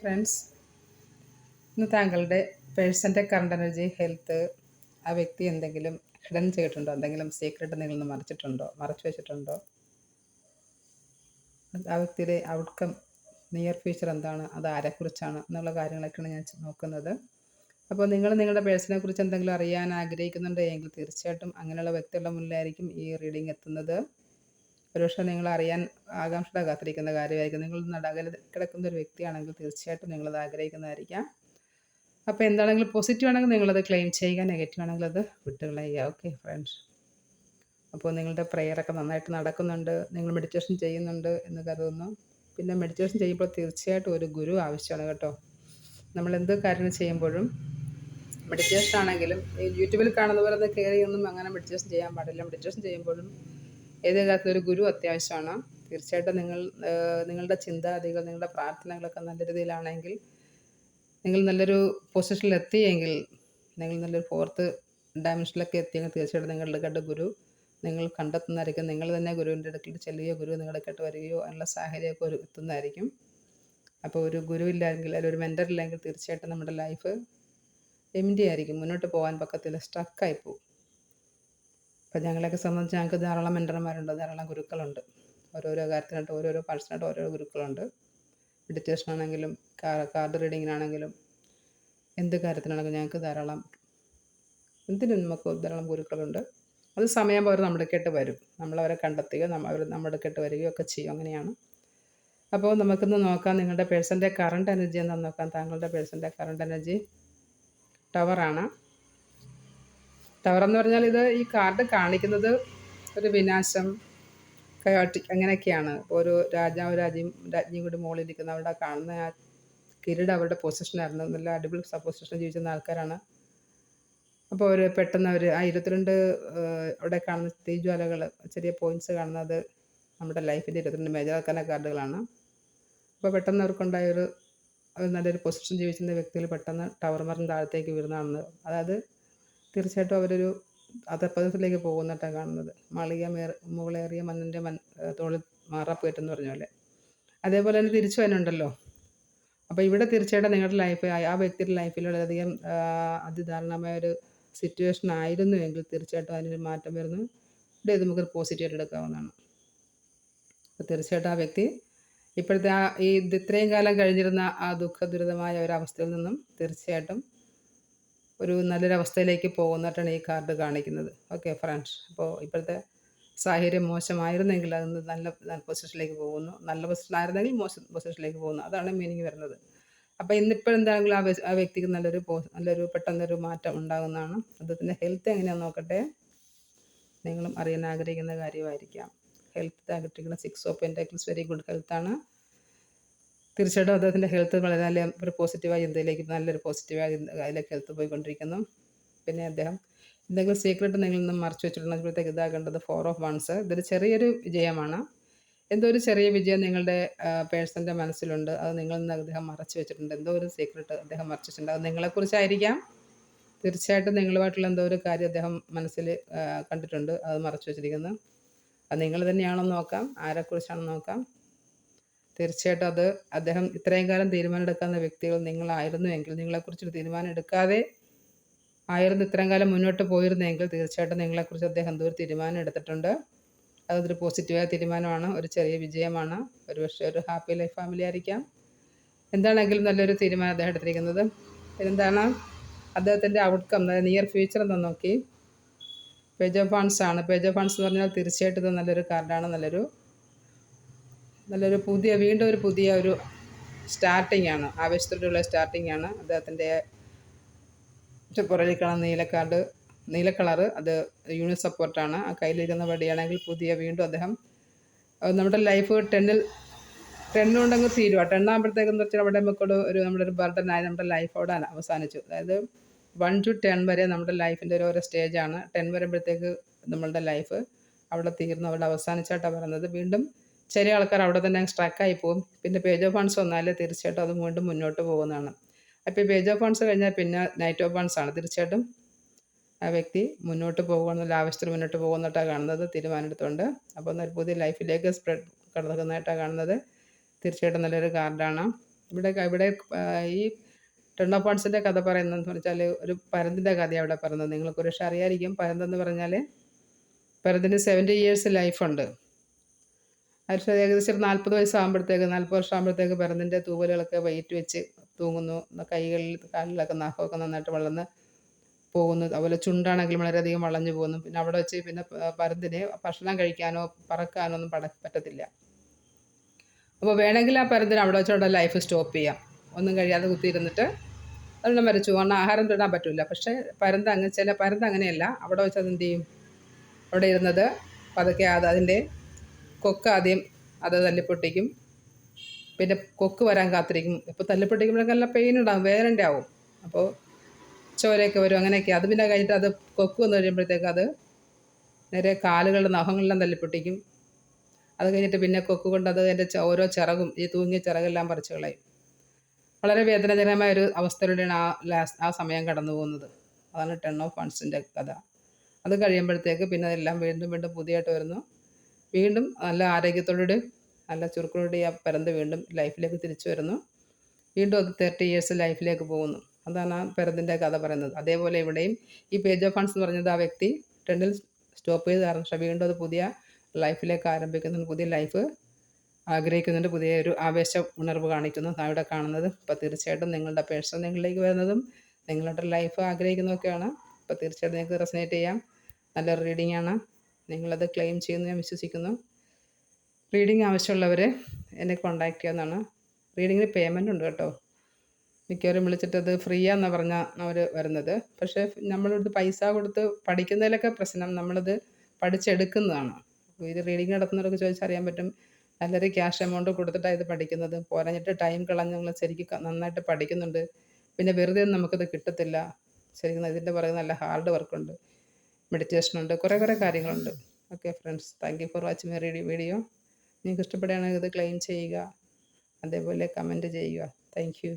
Friends ഇന്ന് താങ്കളുടെ പേഴ്സന്റെ കറണ്ട് എനർജി ഹെൽത്ത് ആ വ്യക്തി എന്തെങ്കിലും ഹിഡൻ ചെയ്തിട്ടുണ്ടോ? എന്തെങ്കിലും സീക്രട്ട് നിങ്ങളിൽ നിന്ന് മറച്ചിട്ടുണ്ടോ? മറച്ചു വെച്ചിട്ടുണ്ടോ? ആ വ്യക്തിയുടെ ഔട്ട്കം നിയർ ഫ്യൂച്ചർ എന്താണ്? അത് ആരെക്കുറിച്ചാണ്? എന്നുള്ള കാര്യങ്ങളൊക്കെയാണ് ഞാൻ നോക്കുന്നത്. അപ്പോൾ നിങ്ങൾ നിങ്ങളുടെ പേഴ്സണെ കുറിച്ച് എന്തെങ്കിലും അറിയാൻ ആഗ്രഹിക്കുന്നുണ്ടെങ്കിൽ തീർച്ചയായിട്ടും അങ്ങനെയുള്ള വ്യക്തികളുടെ മുന്നിലായിരിക്കും ഈ റീഡിംഗ് എത്തുന്നത്. ഒരുപക്ഷെ നിങ്ങൾ അറിയാൻ ആകാംക്ഷ കാത്തിരിക്കുന്ന കാര്യമായിരിക്കും. നിങ്ങൾ നടകല കിടക്കുന്ന ഒരു വ്യക്തിയാണെങ്കിൽ തീർച്ചയായിട്ടും നിങ്ങളത് ആഗ്രഹിക്കുന്നതായിരിക്കാം. അപ്പോൾ എന്താണെങ്കിലും പോസിറ്റീവ് ആണെങ്കിൽ നിങ്ങളത് ക്ലെയിം ചെയ്യുക നെഗറ്റീവ് ആണെങ്കിൽ അത് വിട്ടുകളയുക. ഓക്കെ ഫ്രണ്ട്സ് അപ്പോൾ നിങ്ങളുടെ പ്രെയറൊക്കെ നന്നായിട്ട് നടക്കുന്നുണ്ട്. നിങ്ങൾ മെഡിറ്റേഷൻ ചെയ്യുന്നുണ്ട് എന്ന് കരുതുന്നു. പിന്നെ മെഡിറ്റേഷൻ ചെയ്യുമ്പോൾ തീർച്ചയായിട്ടും ഒരു ഗുരു ആവശ്യമാണ് കേട്ടോ. നമ്മൾ എന്ത് കാര്യം ചെയ്യുമ്പോഴും മെഡിറ്റേഷൻ ആണെങ്കിലും യൂട്യൂബിൽ കാണുന്ന പോലെ ഒന്ന് കയറി അങ്ങനെ മെഡിറ്റേഷൻ ചെയ്യാൻ പാടില്ല. മെഡിറ്റേഷൻ ചെയ്യുമ്പോഴും ഏത് ഒരു ഗുരു അത്യാവശ്യമാണ്. തീർച്ചയായിട്ടും നിങ്ങൾ നിങ്ങളുടെ ചിന്താഗതികൾ നിങ്ങളുടെ പ്രാർത്ഥനകളൊക്കെ നല്ല രീതിയിലാണെങ്കിൽ നിങ്ങൾ നല്ലൊരു പൊസിഷനിൽ എത്തിയെങ്കിൽ നിങ്ങൾ നല്ലൊരു ഫോർത്ത് ഡയമെൻഷനിലൊക്കെ എത്തിയെങ്കിൽ തീർച്ചയായിട്ടും നിങ്ങളുടെ കണ്ട ഗുരു നിങ്ങൾ കണ്ടെത്തുന്നതായിരിക്കും. നിങ്ങൾ തന്നെ ഗുരുവിന്റെ അടുക്കൽ ചെല്ലുകയോ ഗുരു നിങ്ങളുടെ കേട്ട് വരികയോ അതിനുള്ള സാഹചര്യമൊക്കെ ഒരു എത്തുന്നതായിരിക്കും. അപ്പോൾ ഒരു ഗുരു ഇല്ലെങ്കിൽ അല്ലെങ്കിൽ ഒരു മെന്റർ ഇല്ലെങ്കിൽ തീർച്ചയായിട്ടും നമ്മുടെ ലൈഫ് എം ഡി ആയിരിക്കും. മുന്നോട്ട് പോകാൻ പക്കത്തിൽ സ്ട്രക്കായി പോകും. അപ്പോൾ ഞങ്ങളെയൊക്കെ സംബന്ധിച്ച് ഞങ്ങൾക്ക് ധാരാളം മെന്റർമാരുണ്ട് ധാരാളം ഗുരുക്കളുണ്ട്. ഓരോരോ കാര്യത്തിനായിട്ട് ഓരോരോ പാഴ്സണായിട്ട് ഓരോരോ ഗുരുക്കളുണ്ട്. മെഡിറ്റേഷൻ ആണെങ്കിലും കാർഡ് റീഡിങ്ങിനാണെങ്കിലും എന്ത് കാര്യത്തിനാണെങ്കിലും ഞങ്ങൾക്ക് ധാരാളം എന്തിനും നമുക്ക് ധാരാളം ഗുരുക്കളുണ്ട്. അത് സമയം അവർ നമ്മുടെ കേട്ട് വരും. നമ്മളവരെ കണ്ടെത്തുകയോ അവർ നമ്മുടെ കേട്ട് വരികയോ ഒക്കെ ചെയ്യും. അങ്ങനെയാണ്. അപ്പോൾ നമുക്കിന്ന് നോക്കാം നിങ്ങളുടെ പേഴ്സന്റെ കറണ്ട് എനർജി എന്താണെന്ന് നോക്കാം. താങ്കളുടെ പേഴ്സന്റെ കറണ്ട് എനർജി ടവറാണ് ടവർ എന്ന് പറഞ്ഞാൽ ഇത് ഈ കാർഡ് കാണിക്കുന്നത് ഒരു വിനാശം കയോട്ടിക് അങ്ങനെയൊക്കെയാണ്. ഒരു രാജാവ് രാജ്യം രാജ്ഞിയും കൂടി മുകളിൽ ഇരിക്കുന്ന അവിടെ കാണുന്ന ആ കിരീടം അവരുടെ പൊസിഷനായിരുന്നു നല്ല അടിപൊളി പൊസിഷൻ ജീവിച്ചിരുന്ന ആൾക്കാരാണ്. അപ്പോൾ ഒരു പെട്ടെന്ന് അവർ ആ ഇരുപത്തിരണ്ട് അവിടെ കാണുന്ന തീജ്വാലകൾ ചെറിയ പോയിന്റ്സ് കാണുന്നത് നമ്മുടെ ലൈഫിന്റെ ഇരുപത്തിരണ്ട് മേജർ ആക്കാന കാർഡുകളാണ്. അപ്പോൾ പെട്ടെന്ന് അവർക്കുണ്ടായൊരു നല്ലൊരു പൊസിഷൻ ജീവിച്ചിരുന്ന വ്യക്തികൾ പെട്ടെന്ന് ടവർ മറിഞ്ഞ് താഴത്തേക്ക് വീഴുന്നതാണ് അതായത് തീർച്ചയായിട്ടും അവരൊരു അധപ്പതത്തിലേക്ക് പോകുന്നിട്ടാണ് കാണുന്നത്. മാളിക മേർ മുകളേറിയ മണ്ണിന്റെ മൺ തോളിൽ മാറാപ്പേറ്റെന്ന് പറഞ്ഞ പോലെ. അതേപോലെ തന്നെ തിരിച്ചു വന്നുണ്ടല്ലോ അപ്പോൾ ഇവിടെ തീർച്ചയായിട്ടും നിങ്ങളുടെ ലൈഫ് ആ വ്യക്തിയുടെ ലൈഫിൽ വളരെയധികം അതിദാരുണമായ ഒരു സിറ്റുവേഷൻ ആയിരുന്നു എങ്കിൽ തീർച്ചയായിട്ടും അതിനൊരു മാറ്റം വരുന്നു. ഇവിടെ ഇത് നമുക്ക് പോസിറ്റീവായിട്ട് എടുക്കാവുന്നതാണ്. അപ്പോൾ തീർച്ചയായിട്ടും ആ വ്യക്തി ഇപ്പോഴത്തെ ആ ഈ ഇത്രയും കാലം കഴിഞ്ഞിരുന്ന ആ ദുഃഖ ദുരിതമായ അവസ്ഥയിൽ നിന്നും തീർച്ചയായിട്ടും ഒരു നല്ലൊരവസ്ഥയിലേക്ക് പോകുന്നതായിട്ടാണ് ഈ കാർഡ് കാണിക്കുന്നത്. ഓക്കെ ഫ്രണ്ട്സ് അപ്പോൾ ഇപ്പോഴത്തെ സാഹചര്യം മോശമായിരുന്നെങ്കിൽ അത് നല്ല പൊസിഷനിലേക്ക് പോകുന്നു. നല്ല പൊസിഷനായിരുന്നെങ്കിൽ മോശം പൊസിഷനിലേക്ക് പോകുന്നു. അതാണ് മീനിങ് വരുന്നത്. അപ്പോൾ ഇന്നിപ്പോൾ എന്താണെങ്കിലും ആ ആ വ്യക്തിക്ക് നല്ലൊരു നല്ലൊരു പെട്ടെന്നൊരു മാറ്റം ഉണ്ടാകുന്നതാണ്. അദ്ദേഹത്തിന്റെ ഹെൽത്ത് എങ്ങനെയാണെന്ന് നോക്കട്ടെ. നിങ്ങളും അറിയാൻ ആഗ്രഹിക്കുന്ന കാര്യമായിരിക്കാം. ഹെൽത്ത് ആഗ്രഹിക്കുന്ന six of pentacles very good ഹെൽത്താണ് തീർച്ചയായിട്ടും അദ്ദേഹത്തിന്റെ ഹെൽത്ത് വളരെ നല്ല ഒരു പോസിറ്റീവായി ഇന്ത്യയിലേക്ക് നല്ലൊരു പോസിറ്റീവായി അതിലേക്ക് ഹെൽത്ത് പോയിക്കൊണ്ടിരിക്കുന്നു. പിന്നെ അദ്ദേഹം എന്തെങ്കിലും സീക്രട്ട് നിങ്ങളിൽ നിന്നും മറച്ചു വെച്ചിട്ടുണ്ടെങ്കിലത്തേക്ക് ഇതാകേണ്ടത് ഫോർ ഓഫ് വൺസ് ഇതൊരു ചെറിയൊരു വിജയമാണ്. എന്തോ ഒരു ചെറിയ വിജയം നിങ്ങളുടെ പേഴ്സന്റെ മനസ്സിലുണ്ട്. അത് നിങ്ങളിൽ നിന്ന് അദ്ദേഹം മറച്ചു വെച്ചിട്ടുണ്ട്. എന്തോ ഒരു സീക്രട്ട് അദ്ദേഹം മറച്ചു വെച്ചിട്ടുണ്ട് അത് നിങ്ങളെക്കുറിച്ചായിരിക്കാം. തീർച്ചയായിട്ടും നിങ്ങളുമായിട്ടുള്ള എന്തോ ഒരു കാര്യം അദ്ദേഹം മനസ്സിൽ കണ്ടിട്ടുണ്ട്. അത് മറച്ചു വെച്ചിരിക്കുന്നത് അത് നിങ്ങൾ തന്നെയാണോ നോക്കാം. ആരെക്കുറിച്ചാണോ നോക്കാം. തീർച്ചയായിട്ടും അത് അദ്ദേഹം ഇത്രയും കാലം തീരുമാനം എടുക്കാവുന്ന വ്യക്തികൾ നിങ്ങളായിരുന്നു എങ്കിൽ നിങ്ങളെക്കുറിച്ചൊരു തീരുമാനം എടുക്കാതെ ആയിരുന്നു ഇത്രയും കാലം മുന്നോട്ട് പോയിരുന്നെങ്കിൽ തീർച്ചയായിട്ടും നിങ്ങളെക്കുറിച്ച് അദ്ദേഹം എന്തോ ഒരു തീരുമാനം എടുത്തിട്ടുണ്ട്. അതൊരു പോസിറ്റീവായ തീരുമാനമാണ് ഒരു ചെറിയ വിജയമാണ്. ഒരു പക്ഷേ ഒരു ഹാപ്പി ലൈഫ് ഫാമിലി ആയിരിക്കാം. എന്താണെങ്കിലും നല്ലൊരു തീരുമാനം അദ്ദേഹം എടുത്തിരിക്കുന്നത്. എന്താണ് അദ്ദേഹത്തിന്റെ ഔട്ട്കം അതായത് നിയർ ഫ്യൂച്ചർ എന്ന് നോക്കി. പേജ് ഓഫ് ഫണ്ട്സ് ആണ്. പേജ് ഓഫ് ഫണ്ട്സ് എന്ന് പറഞ്ഞാൽ തീർച്ചയായിട്ടും ഇത് നല്ലൊരു കാർഡാണ് നല്ലൊരു നല്ലൊരു പുതിയ വീണ്ടും ഒരു പുതിയ ഒരു സ്റ്റാർട്ടിംഗ് ആണ്. ആവേശത്തോടെയുള്ള സ്റ്റാർട്ടിംഗ് അദ്ദേഹത്തിന്റെ പുറകിൽ കാണുന്ന നീലക്കാട് നീല അത് യൂണിറ്റ് സപ്പോർട്ടാണ് ആ കയ്യിലിരുന്ന വടിയാണെങ്കിൽ പുതിയ വീണ്ടും അദ്ദേഹം നമ്മുടെ ലൈഫ് ടെന്നിൽ ടെണ്ണുണ്ടെങ്കിൽ തീരുക ടെണ്ണാകുമ്പോഴത്തേക്കെന്ന് വെച്ചാൽ അവിടെ നമുക്കൊരു ഒരു നമ്മുടെ ഒരു ബർഡനായി നമ്മുടെ ലൈഫ് അവിടെ അവസാനിച്ചു. അതായത് വൺ ടു ടെൻ വരെ നമ്മുടെ ലൈഫിന്റെ ഒരു ഓരോ സ്റ്റേജാണ് ടെൻ വരുമ്പോഴത്തേക്ക് നമ്മളുടെ ലൈഫ് അവിടെ തീർന്നു അവിടെ അവസാനിച്ചായിട്ടാണ് പറയുന്നത്. വീണ്ടും ചെറിയ ആൾക്കാർ അവിടെ തന്നെ സ്ട്രക്കായി പോകും. പിന്നെ പേജ് ഓഫ് ഫണ്ട്സ് വന്നാലേ തീർച്ചയായിട്ടും അത് വീണ്ടും മുന്നോട്ട് പോകുന്നതാണ്. അപ്പോൾ ഈ പേജ് ഓഫ് ഫണ്ട്സ് കഴിഞ്ഞാൽ പിന്നെ നൈറ്റ് ഓഫ് ഫണ്ട്സ് ആണ്. തീർച്ചയായിട്ടും ആ വ്യക്തി മുന്നോട്ട് പോകുന്ന ആവശ്യത്തിന് മുന്നോട്ട് പോകുന്നതായിട്ടാണ് കാണുന്നത്. തീരുമാനമെടുത്തുകൊണ്ട്. അപ്പോൾ ഒരു പുതിയ ലൈഫിലേക്ക് സ്പ്രെഡ് കടക്കുന്നതായിട്ടാണ് കാണുന്നത്. തീർച്ചയായിട്ടും നല്ലൊരു കാർഡാണ് ഇവിടെ ഇവിടെ ഈ ടെൺ ഓഫ് ഫണ്ട്സിന്റെ കഥ പറയുന്നതെന്ന് വെച്ചാൽ ഒരു പരന്തിന്റെ കഥയാണ് ഇവിടെ പറയുന്നത്. നിങ്ങൾക്ക് ഒരു പക്ഷേ അറിയായിരിക്കും. പരന്തെന്ന് പറഞ്ഞാൽ പരന്തിന് സെവന്റി ഇയേഴ്സ് ലൈഫുണ്ട് അതിൽ ഏകദേശം ഒരു നാൽപ്പത് വയസ്സാകുമ്പോഴത്തേക്ക് നാൽപ്പത് വർഷമാകുമ്പോഴത്തേക്ക് പിറന്നിന്റെ തൂവലുകളൊക്കെ വെയിറ്റ് വെച്ച് തൂങ്ങുന്നു. കൈകളിൽ കാലിലൊക്കെ നഖമൊക്കെ നന്നായിട്ട് വളർന്ന് പോകുന്നു. അതുപോലെ ചുണ്ടാണെങ്കിലും വളരെയധികം വളഞ്ഞു പോകുന്നു. പിന്നെ അവിടെ വെച്ച് പിന്നെ പരന്തിന് ഭക്ഷണം കഴിക്കാനോ പറക്കാനോ ഒന്നും പട പറ്റത്തില്ല. അപ്പോൾ വേണമെങ്കിൽ ആ പരന്തിന് അവിടെ വെച്ചോടെ ലൈഫ് സ്റ്റോപ്പ് ചെയ്യാം. ഒന്നും കഴിയാതെ കുത്തിയിരുന്നിട്ട് അതെല്ലാം മരിച്ചു. കാരണം ആഹാരം തൊടാൻ പറ്റില്ല പക്ഷേ പരന്ത് അങ്ങനെ ചില പരന്ത് അങ്ങനെയല്ല. അവിടെ വെച്ച് അതെന്ത് ചെയ്യും? അവിടെ ഇരുന്നത് പതുക്കെ അത് അതിന്റെ കൊക്ക് ആദ്യം അത് തല്ലിപ്പൊട്ടിക്കും. പിന്നെ കൊക്ക് വരാൻ കാത്തിരിക്കും. ഇപ്പോൾ തല്ലിപ്പൊട്ടിക്കുമ്പോഴൊക്കെ നല്ല പെയിൻ ഉണ്ടാകും വേദന ആവും. അപ്പോൾ ചോരയൊക്കെ വരും അങ്ങനെയൊക്കെ. അത് പിന്നെ കഴിഞ്ഞിട്ട് അത് കൊക്ക് വന്നു കഴിയുമ്പോഴത്തേക്ക് അത് നേരെ കാലുകളുടെ നഖങ്ങളെല്ലാം തല്ലിപ്പൊട്ടിക്കും. അത് കഴിഞ്ഞിട്ട് പിന്നെ കൊക്ക് കൊണ്ട് അത് അതിന്റെ ഓരോ ചിറകും ഈ തൂങ്ങിയ ചിറകെല്ലാം പറിച്ചു കളയും. വളരെ വേദനാജനകമായ ഒരു അവസ്ഥയിലൂടെയാണ് ആ ലാസ്റ്റ് ആ സമയം കടന്നു പോകുന്നത്. അതാണ് ടെൺ ഓഫ് ഫണ്ട്സിന്റെ കഥ. അത് കഴിയുമ്പോഴത്തേക്ക് പിന്നെ അതെല്ലാം വീണ്ടും വീണ്ടും പുതിയതായിട്ട് വരുന്നു. വീണ്ടും നല്ല ആരോഗ്യത്തോടുകൂടി നല്ല ചുരുക്കോടുകൂടി ആ പരന്ത് വീണ്ടും ലൈഫിലേക്ക് തിരിച്ചു വരുന്നു. വീണ്ടും അത് തേർട്ടി ഇയേഴ്സ് ലൈഫിലേക്ക് പോകുന്നു. അതാണ് ആ പരന്തിന്റെ കഥ പറയുന്നത്. അതേപോലെ ഇവിടെയും ഈ പേജ് ഓഫ് ഫണ്ട്സ് എന്ന് പറഞ്ഞത് ആ വ്യക്തി ടെൻഡിൽ സ്റ്റോപ്പ് ചെയ്ത് കാരണം പക്ഷേ വീണ്ടും അത് പുതിയ ലൈഫിലേക്ക് ആരംഭിക്കുന്നുണ്ട്. പുതിയ ലൈഫ് ആഗ്രഹിക്കുന്നുണ്ട്. പുതിയ ഒരു ആവേശ ഉണർവ് കാണിക്കുന്നു. അവിടെ കാണുന്നത്. അപ്പോൾ തീർച്ചയായിട്ടും നിങ്ങളുടെ പേഴ്സൺ നിങ്ങളിലേക്ക് വരുന്നതും നിങ്ങളുടെ ലൈഫ് ആഗ്രഹിക്കുന്നതൊക്കെയാണ്. അപ്പോൾ തീർച്ചയായിട്ടും നിങ്ങൾക്ക് റെസനേറ്റ് ചെയ്യാം. നല്ലൊരു റീഡിംഗ് ആണ്. നിങ്ങളത് ക്ലെയിം ചെയ്യുമെന്ന് ഞാൻ വിശ്വസിക്കുന്നു. റീഡിംഗ് ആവശ്യമുള്ളവർ എന്നെ കോൺടാക്റ്റ് ചെയ്യാമെന്നാണ് റീഡിങ്ങിന് പേയ്മെന്റ് ഉണ്ട് കേട്ടോ. മിക്കവരും അത് ഫ്രീ ആണെന്നാണ് പറഞ്ഞാൽ അവർ വരുന്നത്. പക്ഷേ നമ്മളിത് പൈസ കൊടുത്ത് പഠിക്കുന്നതിലൊക്കെ പ്രശ്നം നമ്മളത് പഠിച്ചെടുക്കുന്നതാണ്. ഇത് റീഡിങ് ചോദിച്ചാൽ അറിയാൻ പറ്റും. നല്ലൊരു ക്യാഷ് എമൗണ്ട് കൊടുത്തിട്ടാണ് ഇത് പഠിക്കുന്നത്. പോരഞ്ഞിട്ട് ടൈം കളഞ്ഞ് നിങ്ങൾ ശരിക്കും നന്നായിട്ട് പഠിക്കുന്നുണ്ട്. പിന്നെ വെറുതെ നമുക്കിത് കിട്ടത്തില്ല. ശരിക്കും ഇതിന്റെ പുറകെ നല്ല ഹാർഡ് വർക്കുണ്ട് മെഡിറ്റേഷനുണ്ട് കുറേ കുറേ കാര്യങ്ങളുണ്ട്. Okay friends thank you for watching my video നിങ്ങൾക്ക് ഇഷ്ടപ്പെടുകയാണെങ്കിൽ ഇത് ക്ലെയിം ചെയ്യുക. അതേപോലെ കമന്റ് ചെയ്യുക. Thank you